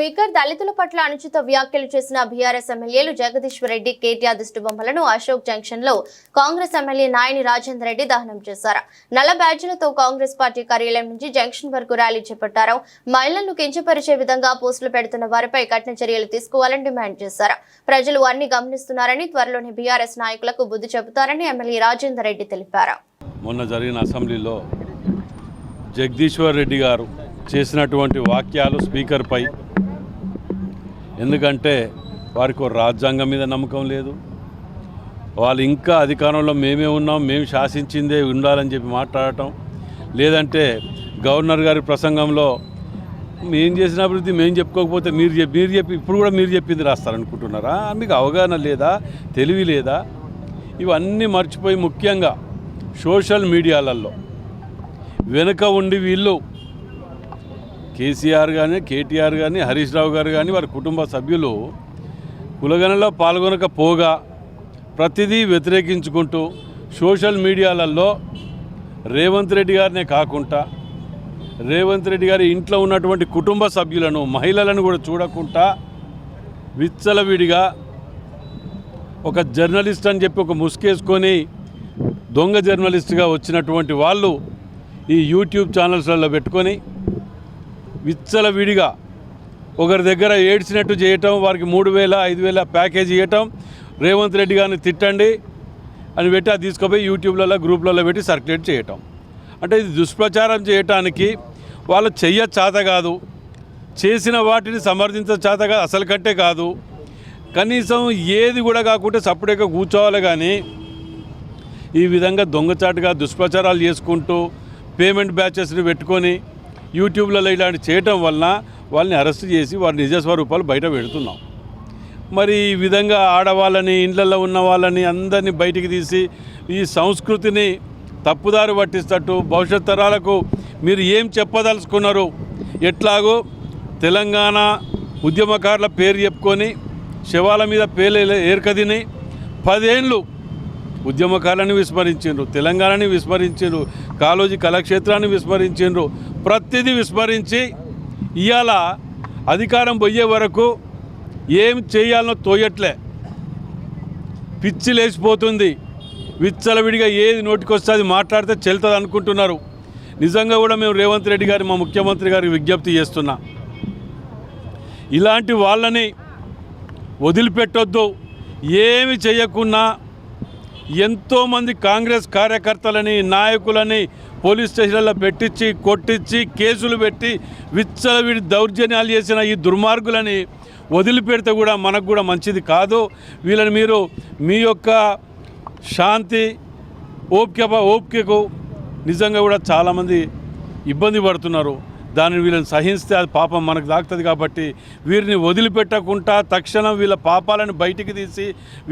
Speaker దళితుల పట్ల అనుచిత వ్యాఖ్యలు చేసిన బీఆర్ఎస్ ఎమ్మెల్యేలు జగదీశ్వర్ రెడ్డి కేటీఆర్ దిష్టిబొమ్మలను అశోక్ జంక్షన్లో కాంగ్రెస్ ఎమ్మెల్యే నాయని రాజేందర్ రెడ్డి దహనం చేశారు. నల్ల బ్యాడ్జీలతో కాంగ్రెస్ పార్టీ కార్యాలయం నుంచి జంక్షన్ వరకు ర్యాలీ చేపట్టారు. మహిళలను కించపరిచే విధంగా పోస్టులు పెడుతున్న వారిపై కఠిన చర్యలు తీసుకోవాలని డిమాండ్ చేశారు. ప్రజలు అన్ని గమనిస్తున్నారని త్వరలోనే బీఆర్ఎస్ నాయకులకు బుద్ధి చెబుతారని ఎమ్మెల్యే రాజేందర్ రెడ్డి తెలిపారు. మొన్న జరిగిన అసెంబ్లీలో జగదీశ్వర్ రెడ్డి గారు చేసినటువంటి వాక్యాలు స్పీకర్పై ఎందుకంటే వారికి రాజ్యాంగం మీద నమ్మకం లేదు. వాళ్ళు ఇంకా అధికారంలో మేమే ఉన్నాం మేము శాసించిందే ఉండాలని చెప్పి మాట్లాడటం. లేదంటే గవర్నర్ గారి ప్రసంగంలో మేము చేసిన అభివృద్ధి మేము చెప్పుకోకపోతే మీరు చెప్పి మీరు చెప్పి ఇప్పుడు కూడా మీరు చెప్పింది రాస్తారనుకుంటున్నారా? మీకు అవగాహన లేదా? తెలివి లేదా? ఇవన్నీ మర్చిపోయి ముఖ్యంగా సోషల్ మీడియాలలో వెనుక ఉండి వీళ్ళు కేసీఆర్ కానీ కేటీఆర్ కానీ హరీష్ రావు గారు కానీ వారి కుటుంబ సభ్యులు కులగణలో పాల్గొనకపోగా ప్రతిదీ వ్యతిరేకించుకుంటూ సోషల్ మీడియాలలో రేవంత్ రెడ్డి గారినే కాకుండా రేవంత్ రెడ్డి గారి ఇంట్లో ఉన్నటువంటి కుటుంబ సభ్యులను మహిళలను కూడా చూడకుండా విచ్చలవిడిగా ఒక జర్నలిస్ట్ అని చెప్పి ఒక ముసుకేసుకొని దొంగ జర్నలిస్ట్గా వచ్చినటువంటి వాళ్ళు ఈ యూట్యూబ్ ఛానల్స్లలో పెట్టుకొని విచ్చలవిడిగా ఒకరి దగ్గర ఏడ్చినట్టు చేయటం వారికి మూడు వేల ఐదు వేల ప్యాకేజీ ఇవ్వటం రేవంత్ రెడ్డి గారిని తిట్టండి అని పెట్టి అది తీసుకుపోయి యూట్యూబ్లలో గ్రూప్లలో పెట్టి సర్క్యులేట్ చేయటం. అంటే ఇది దుష్ప్రచారం చేయటానికి వాళ్ళు చెయ్య చేత కాదు. చేసిన వాటిని సమర్థించ చేత కాదు అసలు కట్టే కాదు. కనీసం ఏది కూడా కాకుండా సపరేట్గా కూర్చోవాలి కానీ ఈ విధంగా దొంగచాటుగా దుష్ప్రచారాలు చేసుకుంటూ పేమెంట్ బ్యాచెస్ని పెట్టుకొని యూట్యూబ్లలో ఇలాంటి చేయటం వలన వాళ్ళని అరెస్ట్ చేసి వారి నిజ స్వరూపాలు బయట పెడుతున్నాం. మరి ఈ విధంగా ఆడవాళ్ళని ఇండ్లలో ఉన్న వాళ్ళని అందరినీ బయటికి తీసి ఈ సంస్కృతిని తప్పుదారి పట్టిస్తట్టు భవిష్యత్ తరాలకు మీరు ఏం చెప్పదలుచుకున్నారు? ఎట్లాగో తెలంగాణ ఉద్యమకారుల పేరు చెప్పుకొని శవాల మీద పేర్లు ఏర్కదిని పదేళ్ళు ఉద్యమకాలను విస్మరించిండ్రు తెలంగాణని విస్మరించిండ్రు కాలోజీ కళాక్షేత్రాన్ని విస్మరించిండ్రు. ప్రతిదీ విస్మరించి ఇవాళ అధికారం పోయే వరకు ఏం చేయాలనో తోయట్లే. పిచ్చి లేచిపోతుంది. విచ్చలవిడిగా ఏది నోటికొస్తే అది మాట్లాడితే చెల్తుంది అనుకుంటున్నారు. నిజంగా కూడా మేము రేవంత్ రెడ్డి గారి మా ముఖ్యమంత్రి గారికి విజ్ఞప్తి చేస్తున్నా. ఇలాంటి వాళ్ళని వదిలిపెట్టొద్దు. ఏమి చేయకున్నా ఎంతోమంది కాంగ్రెస్ కార్యకర్తలని నాయకులని పోలీస్ స్టేషన్లలో పెట్టించి కొట్టించి కేసులు పెట్టి విచ్చలవిడి దౌర్జన్యాలు చేసిన ఈ దుర్మార్గులని వదిలిపెడితే కూడా మనకు కూడా మంచిది కాదు. వీళ్ళని మీరు మీ యొక్క శాంతి ఓపిక ఓపికకు నిజంగా కూడా చాలామంది ఇబ్బంది పడుతున్నారు. దానిని వీళ్ళని సహిస్తే అది పాపం మనకు దాకుతుంది కాబట్టి వీరిని వదిలిపెట్టకుండా తక్షణం వీళ్ళ పాపాలను బయటికి తీసి